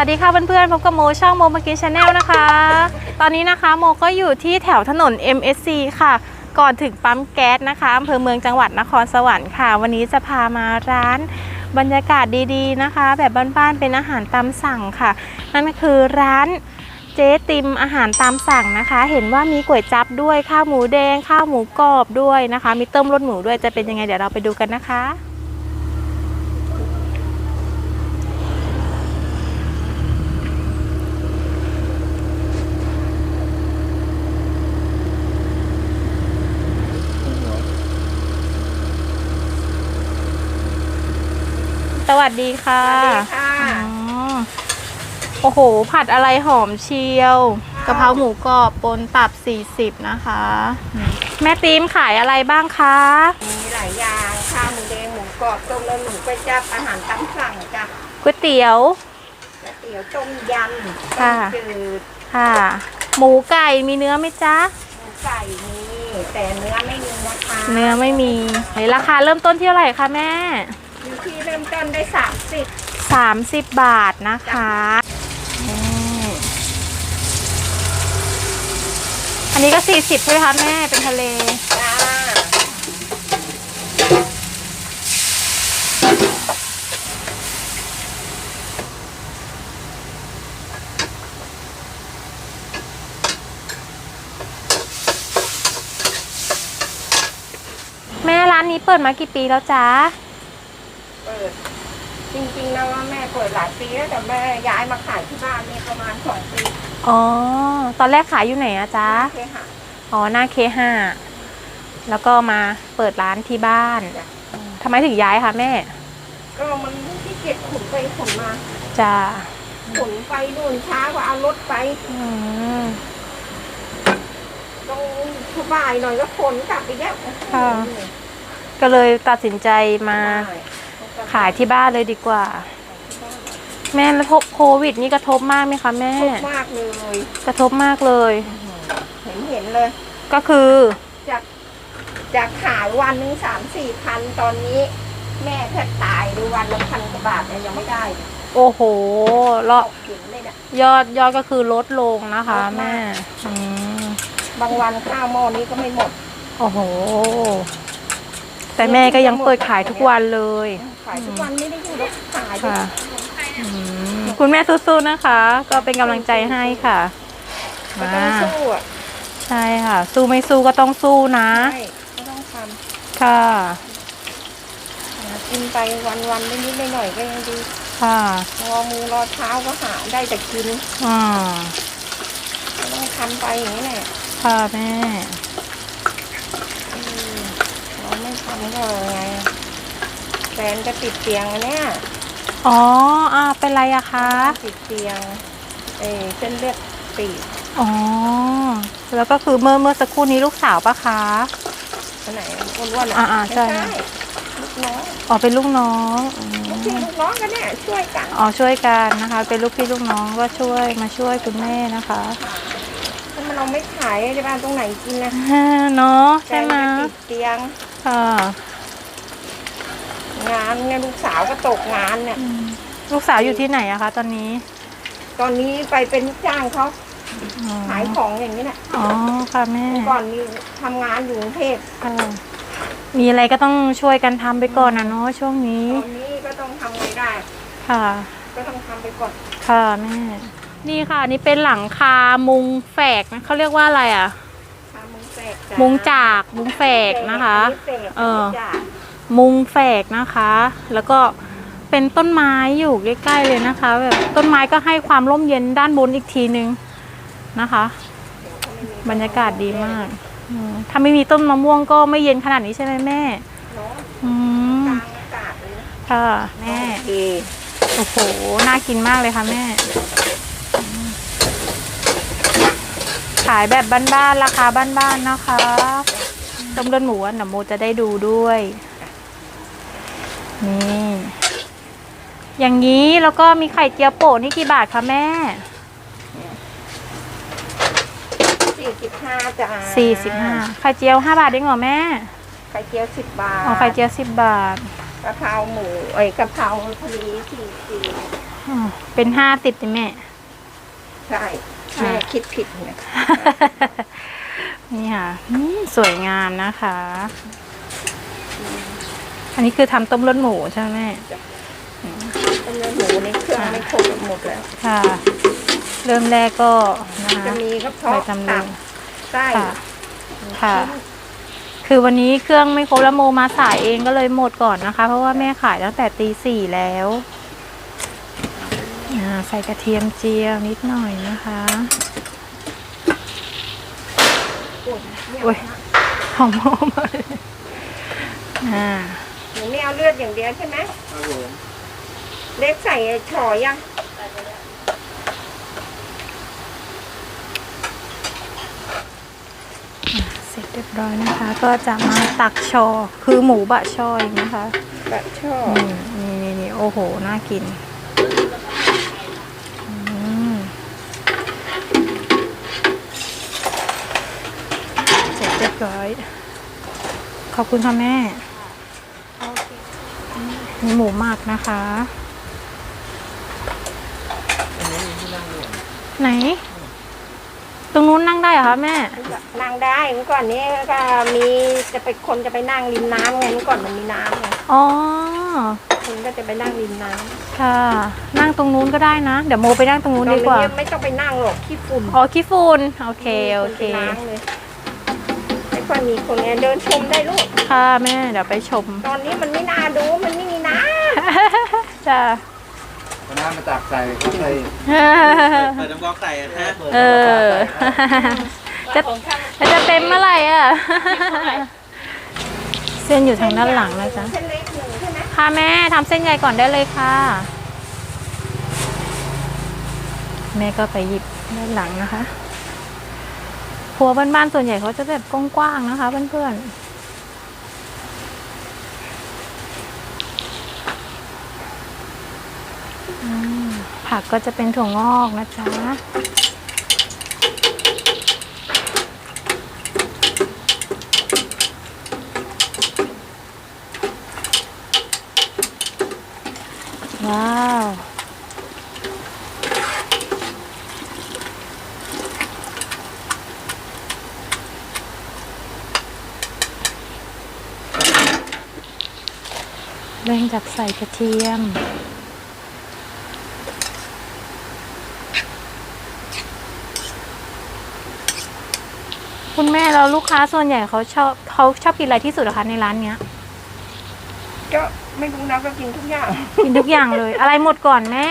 วัสดีค่ะเพื่อนๆพบกับโมช่องโมมากินชาแนลนะคะ ตอนนี้นะคะโมก็อยู่ที่แถวถนน MSC ค่ะ ก่อนถึงปั๊มแก๊สนะคะอำเภอเมืองจังหวัดนครสวรรค์ค่ะ วันนี้จะพามาร้านบรรยากาศดีๆนะคะ แบบบ้านๆเป็นอาหารตามสั่งค่ะ นั่นก็คือร้านเจ๊ติมอาหารตามสั่งนะคะ เห็นว่ามีก๋วยจั๊บด้วยข้าวหมูแดง ข้าวหมูกรอบด้วยนะคะ มีเต้มรสหมูด้วยจะเป็นยังไงเดี๋ยวเราไปดูกันนะคะ สวัสดีค่ะสวัสดีค่ะอ๋อโอ้โห ผัดอะไรหอมเชียวกะเพราหมูกรอบปนตับ 40 นะคะ แม่ตีมขายอะไรบ้างคะมีหลายอย่างข้าวหมูแดงหมูกรอบต้มเลือดหมูก๋วยจั๊บอาหารตามสั่งจ้ะก๋วยเตี๋ยวก๋วยเตี๋ยวต้มยำค่ะต้มจืดค่ะ หมูไก่มีเนื้อไหมจ๊ะหมูไก่มีแต่เนื้อไม่มีนะคะเนื้อไม่มีไหนราคาเริ่มต้นที่เท่าไหร่คะแม่ อยู่ที่เริ่มต้นได้สามสิบ30 บาทนะคะนี่อันนี้ก็ 40 ใช่ไหมคะแม่ เป็นทะเล จ้าแม่ร้านนี้เปิดมากี่ปีแล้วจ๊ะ เปิด จริงๆแล้วว่าแม่เปิดหลายปีแล้วแต่แม่ย้ายมาขายที่บ้านนี่ประมาณสองปีอ๋อ ตอนแรกขายอยู่ไหนอะจ๊ะ เคหะอ๋อ หน้าเคห้า แล้วก็มาเปิดร้านที่บ้านจ้ะทำไมถึงย้ายคะแม่ ก็มันที่เก็บขุนไปขุนมาจ้าขุนไปนู่นช้ากว่าเอารถไปอืม ต้องสบายหน่อยก็ขนกลับอีกแล้วค่ะ ก็เลยตัดสินใจมา ขายที่บ้านเลยดีกว่า แม่แล้วโควิดนี่กระทบมากไหมคะแม่ ทุกข์มากเลยกระทบมากเลย เห็นเห็นเลย ก็คือจากจากขายวันหนึ่งสามสี่พันตอนนี้ แม่แทบตายดูวันละพันกว่าบาทเนี่ยยังไม่ได้โอ้โหรอตกเห็นเลยเนี่ยยอดยอดก็คือลดลงนะคะลดมากแม่อืมบางวันข้าวหม้อนี้ก็ไม่หมด โอ้โห แต่แม่ก็ยังเปิดขายทุกวันเลย ขายทุกวันไม่ได้อยู่แล้วขายค่ะอืมคุณแม่สู้ๆนะคะ ก็เป็นกำลังใจให้ค่ะก็ต้องอ่าสู้อะใช่ค่ะ สู้ไม่สู้ก็ต้องสู้นะ ใช่ก็ต้องทค่ะำหากินไปวันวันๆนิดๆหน่อยๆก็ยังดีค่ะรอมือรอเท้าก็หาได้แต่กินอ่าก็ต้องทำไปอย่างนี้แหละค่ะแม่อืมเราไม่ทำก็ไง แฟนก็ติดเตียงอะเนี่ยอ๋ออ่าเป็นไรอะคะ ติดเตียงเออเส้นเลือดตีบอ๋อ แล้วก็คือเมื่อเมื่อสักครู่นี้ลูกสาวปะคะ อันไหนอ้วนๆอ่าอะๆใช่ ไม่ลูกน้องอ๋อเป็นลูกน้องอืลูกมพี่ลูกน้องกันเนี่ยช่วยกันอ๋อช่วยกันนะคะ เป็นลูกพี่ลูกน้องก็ช่วยมาช่วยคุณแม่นะคะถ้ามันเราไม่ขายจะบ้านตรงไหนกินนะอ่าเนาะแฟใช่นไหมก็ติดเตียงค่ะ งานเนี่ยลูกสาวก็ตกงานเนี่ยอืมลูกสาวอยู่ที่ไหนอะคะตอนนี้ ตอนนี้ไปเป็นลูกจ้างเขาอ๋อขายของอย่างนี้เนี่ยอ๋อค่ะแม่ก่อนนี้ทำงานอยู่กรุงเทพค่ะมีอะไรก็ต้องช่วยกันทำไปก่อนนะเนาะช่วงนี้ตอนนี้ก็ต้องทำไงได้ ค่ะ ก็ต้องทำไปก่อนค่ะแม่ นี่ค่ะนี่เป็นหลังคามุงแฝกนะเขาเรียกว่าอะไรอะ ทำมุงแฝกจ้ะมุงจากมุงแฝกนะคะอัแฝกเออจ้ะ มุงแฝกนะคะ แล้วก็เป็นต้นไม้อยู่ใกล้ๆเลยนะคะ แบบต้นไม้ก็ให้ความร่มเย็นด้านบนอีกทีนึงนะคะ บรรยากาศดีมากถ้าไม่มีต้นมะม่วงก็ไม่เย็นขนาดนี้ใช่ไหมแม่เนาะอืมค่ะแม่โอ้โห น่ากินมากเลยค่ะแม่ ขายแบบบ้านๆ ราคาบ้านๆ นะคะ ต้มเลือดหมูอะหนโมจะได้ดูด้วย นี่ อย่างนี้แล้วก็มีไข่เจียวโปะนี่กี่บาทคะแม่สี่สิบห้าจ้าสี่สิบห้าไข่เจียวห้าบาทได้เหรอแม่ ไข่เจียวสิบบาทอ๋อไข่เจียวสิบบาทกะเพราหมูเอ้ยกะเพราทะเลสี่สิบอ๋อเป็นห้าสิบจ้ะแม่ใช่แม่คิดผิดเนี่ยนี่ค่ะอืมสวยงามนะคะ อันนี้คือทำต้มเลือดหมูใช่ไหมแม่ต้มเลือดหมูนี่เครื่องไม่ครบหมดแล้ว ค่ะ เริ่มแรกก็นะคะจะมีกระไปเพาะทำตัเรื่บงไส้ค่ะค่ะ คือวันนี้เครื่องไม่ครบแล้วโมมาสายเองก็เลยหมดก่อนนะคะ เพราะว่าแม่ขายตั้งแต่ตีสี่แล้วอ่าใส่กระเทียมเจียวนิดหน่อยนะคะโอ้ยหอมหอมากเลยอ่า หนูไม่เอาเลือดอย่างเดียวใช่ไหมเล็กใส่ฉอยังเสร็จเรียบร้อยนะคะ ก็จะมาตักชอคือหมูบะชออีกนะคะแบบชอนี่นี่นี่นี่โอ้โห น่ากินอืมเสร็จเรียบร้อย ขอบคุณค่ะแม่ มีหมูหมักนะคะ ไหน ตรงนู้นนั่งได้เหรอคะแม่ นั่งได้เมื่อก่อนนี้ก็มีจะไปคนจะไปนั่งริมน้ำไงเมื่อก่อนมันมีน้ำไงอ๋อ คนก็จะไปนั่งริมน้ำค่ะ นั่งตรงนู้นก็ได้นะ เดี๋ยวโมไปนั่งตรงนู้นตอนดีกว่านี้ไม่ต้องไปนั่งหรอกขี้ฝุ่นอ๋อขี้ฝุ่นโอเค โอเคนไปล้างเลยไม่ค่อยมีคนไงเดินชมได้ลูก ค่ะแม่ เดี๋ยวไปชม ตอนนี้มันไม่น่าดูมันไม่มีน้ จ้าเอาน้ำมาตักใส่ก็ใส่เปิดน้ำก๊อกใส่นะเออ จะจะเต็มเมื่อไหร่อะ เส้นอยู่ำทางด้านหลังนะจ๊ะเส้นเล็กหนึ่งใช่ไหมค่ะแม่ทำเส้นใหญ่ก่อนได้เลยค่ะ แม่ก็ไปหยิบด้านหลังนะคะครัวบ้านๆส่วนใหญ่เขาจะแบบกว้างๆนะคะเพื่อนๆ ผักก็จะเป็นถั่วงอกนะจ๊ะว้าวเร่งจากใส่กระเทียม คุณแม่เราลูกค้าส่วนใหญ่เขาชอบเขาชอบกินอะไรที่สุดเหรอคะในร้านเนี้ยก็ไม่รู้นะก็กินทุกอย่าง กินทุกอย่างเลย อะไรหมดก่อนแม่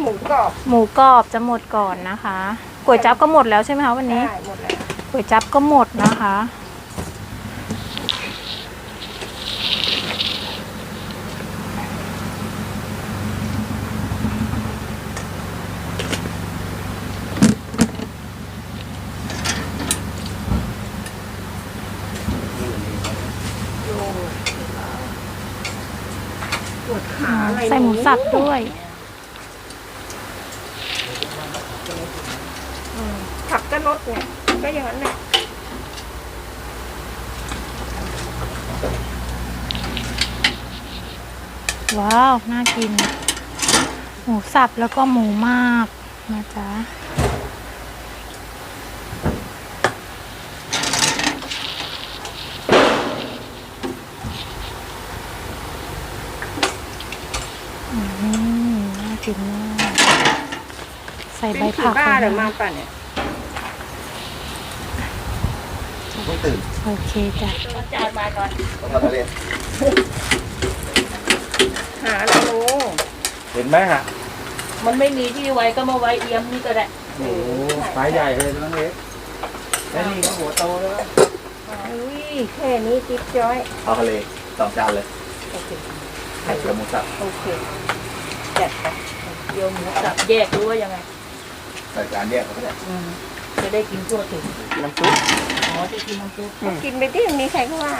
หมูกรอบหมูกรอบจะหมดก่อนนะคะก๋วยจั๊บก็หมดแล้วใช่ไหมคะวันนี้ได้หมดแล้วก๋วยจั๊บก็หมดนะคะ ปวดขาอะไร ใส่หมูสับด้วยขับก็รถเนี่ยก็อย่างนั้นแหละว้าว น่ากิน หมูสับแล้วก็หมูมากนะจ๊ะ มน่ากินมากใส่ใบเป็นผีผักบ้าลงเหรือไปมาป่ะเนี่ยผมเพิ่งตื่นโอเคจ้ะต้องทำอะไรหาอะไรรู้เห็นไหมฮะมันไม่มีที่ไว้ก็มาไว้เอี้ยมนี่ก็ได้โอ้โหไม้ใหญ่เลยน้องเล็กไม่นี่ก็หัวโตแล้วอุ้ยแค่นี้จิ๊บจ้อยเอาทะเลสองจานเลยโอเคไข่กับหมูสับโอเคจัดไปเดี๋ยวหมูสับแยกหรู้ว่ายังไงใส่จานแยกก็ได้อืมจะได้กินทั่วถึงน้ำซุปอ๋อจะกินน้ำซุปกินไปที่นี้ใครก็ว่า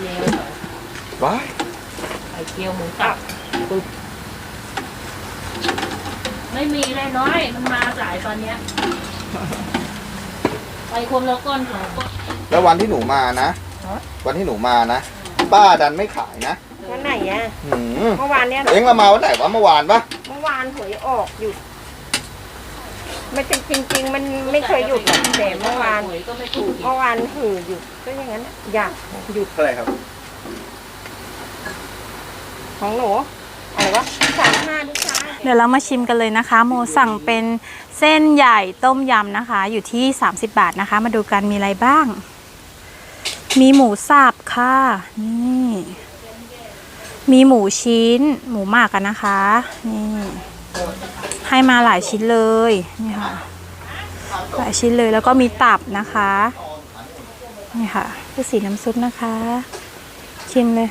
เลี้ยวหน่อยว้ายไข่เจียวหมูสับปึ๊บไม่มีเลยน้อย มันมาสายตอนเนี้ยไปคนละก้อนสองก้อนแล้ววันที่หนูมานะฮะวันที่หนูมานะ ป้าดันไม่ขายนะ วันไหนอะหืมเมื่อวานเนี้ยเอ็งเรามาวันไหนวะเมื่อวานปะเมื่อวานหวยออกหยุดไม่จริงจริง ๆ มันไม่เคยหยุดหรอกแต่เมื่อวานก็ไม่ถูกเมื่อวานหือหยุดก็อย่างนั้นน่ะอยากหยุดเท่าไหร่ครับของหนูอะไรวะสามห้าลูกค้าเดี๋ยวเรามาชิมกันเลยนะคะ โมสั่งเป็นเส้นใหญ่ต้มยำนะคะ อยู่ที่ 30 บาทนะคะ มาดูกันมีอะไรบ้าง มีหมูสับค่ะ นี่ มีหมูชิ้น หมูหมักกันนะคะ นี่ให้มาหลายชิ้นเลยนี่ค่ะ หลายชิ้นเลยแล้วก็มีตับนะคะ นี่ค่ะคือสีน้ำซุปนะคะ ชิมเลย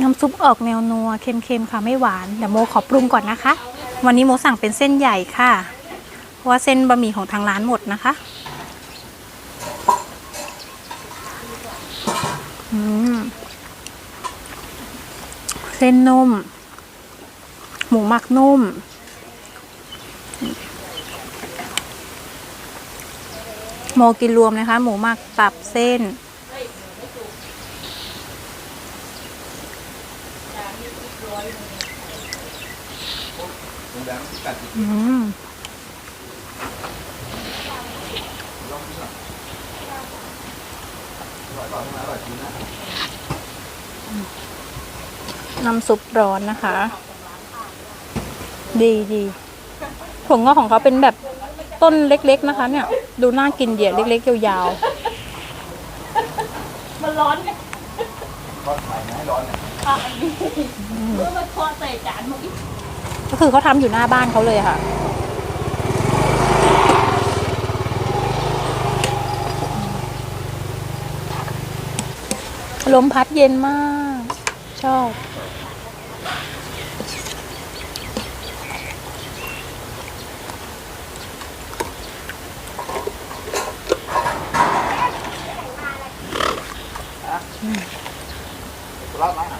น้ำซุปออกแนวนัวเค็มๆค่ะไม่หวานเดี๋ยวโมขอปรุงก่อนนะคะ วันนี้โมสั่งเป็นเส้นใหญ่ค่ะเพราะว่าเส้นบะหมี่ของทางร้านหมดนะคะ เส้นนุ่ม หมูหมักนุ่ม โมกินรวมนะคะ หมูหมักตับเส้น อืม น้ำซุปร้อนนะคะ ดีดีถั่วงอกของเขาเป็นแบบต้นเล็ก ๆ นะคะ เนี่ย ดูน่ากินเดียเล็ก ๆ ยาวๆมันร้อนไงทอดไข่ไม่ให้ร้อนเนี่ยเมื่อมันทอดใส่จานเมื่อกี้ก็คือเขาทำอยู่หน้าบ้านเขาเลยค่ะลมพัดเย็นมาก ชอบ รับอาห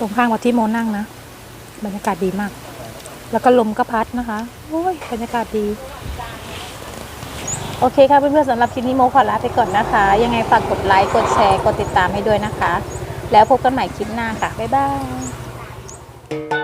ตรงข้างวัดที่โมนั่งนะ บรรยากาศดีมาก แล้วก็ลมก็พัดนะคะโอ้ยบรรยากาศดี โอเคค่ะเพื่อนๆสำหรับคลิปนี้โมขอลาไปก่อนนะคะ ยังไงฝากกดไลค์ กดแชร์ กดติดตามให้ด้วยนะคะ แล้วพบกันใหม่คลิปหน้าค่ะ บ๊ายบาย